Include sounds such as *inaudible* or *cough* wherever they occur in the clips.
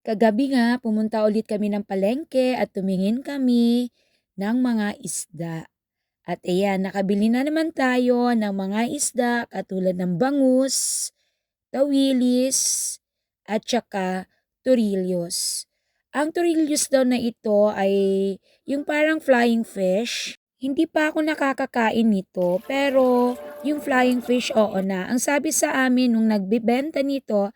Kagabi nga, pumunta ulit kami ng palengke at tumingin kami ng mga isda. At ayan, nakabili na naman tayo ng mga isda katulad ng bangus, tawilis, at saka torilios. Ang torilios daw na ito ay yung parang flying fish. Hindi pa ako nakakakain nito, pero yung flying fish, oo na. Ang sabi sa amin nung nagbibenta nito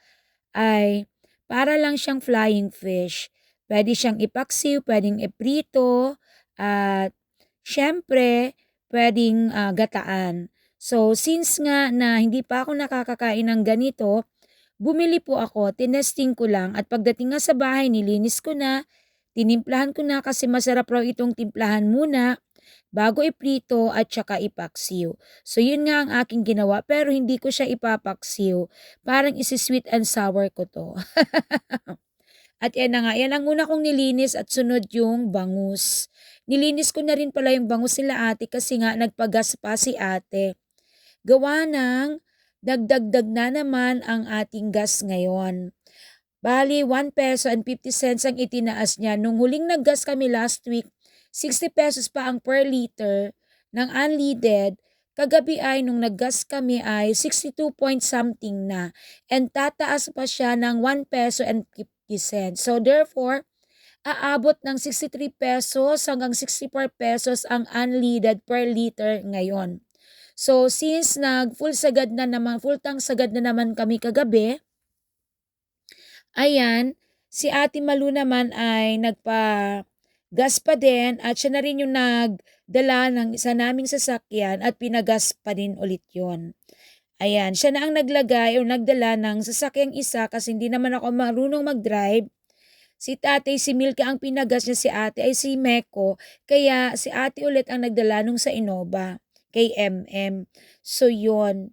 ay para lang siyang flying fish. Pwede siyang ipaksiw, pwedeng iprito, at syempre, pwedeng ah, gataan. So, since nga na hindi pa ako nakakakain ng ganito, bumili po ako, tinesting ko lang, at pagdating nga sa bahay, nilinis ko na, tinimplahan ko na kasi masarap raw itong timplahan muna bago iprito at saka ipaksiw. So, yun nga ang aking ginawa, pero hindi ko siya ipapaksiw. Parang isi-sweet and sour ko to. *laughs* At yan na nga, yan ang una kong nilinis at sunod yung bangus. Nilinis ko na rin pala yung bangus nila ate kasi nga nagpagas pa si ate. Gawa ng dagdagdag na naman ang ating gas ngayon. Bali, 1 peso and 50 cents ang itinaas niya. Nung huling naggas kami last week, 60 pesos pa ang per liter ng unleaded. Kagabi ay nung naggas kami ay 62 point something na. And tataas pa siya ng 1 peso and 50 cents. So therefore, aabot ng 63 pesos hanggang 64 pesos ang unleaded per liter ngayon. So since nag full sagad na naman, full tank sagad na naman kami kagabi, ayan, si Ate Malu naman ay nagpa gas pa din at siya na rin yung nagdala ng isa naming sasakyan at pinagas pa din ulit yon. Ayan, siya na ang naglagay o nagdala ng sasakyang isa kasi hindi naman ako marunong mag-drive. Si tatay, si Milka ang pinagas niya si ate ay si Meko. Kaya si ate ulit ang nagdala nung sa Innova kay MM. So yon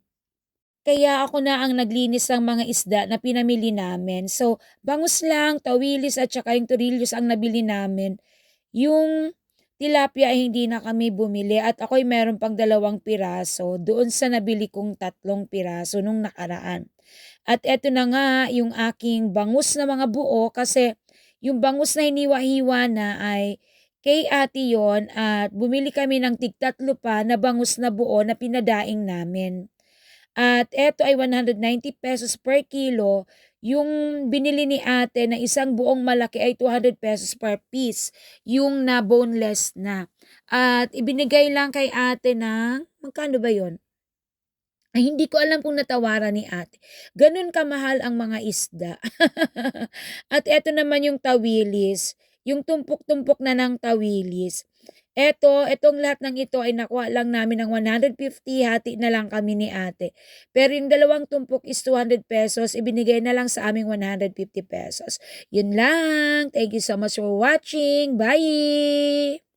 kaya ako na ang naglinis ng mga isda na pinamili namin. So, bangus lang, tawilis at saka yung torilios ang nabili namin. Yung tilapia ay hindi na kami bumili at ako'y meron pang dalawang piraso doon sa nabili kong tatlong piraso nung nakaraan. At eto na nga yung aking bangus na mga buo kasi yung bangus na hiniwa-hiwa na ay kay ate yon at bumili kami ng tigtatlo pa na bangus na buo na pinadaing namin. At eto ay 190 pesos per kilo yung binili ni ate na isang buong malaki ay 200 pesos per piece, yung na boneless na. At ibinigay lang kay ate ng, magkano ba yon? Ay, hindi ko alam kung natawaran ni ate. Ganun kamahal ang mga isda. *laughs* At eto naman yung tawilis, yung tumpok-tumpok na ng tawilis. Eto, etong lahat ng ito ay nakuha lang namin ng 150, hati na lang kami ni ate. Pero yung dalawang tumpok is 200 pesos, ibinigay na lang sa aming 150 pesos. Yun lang. Thank you so much for watching. Bye!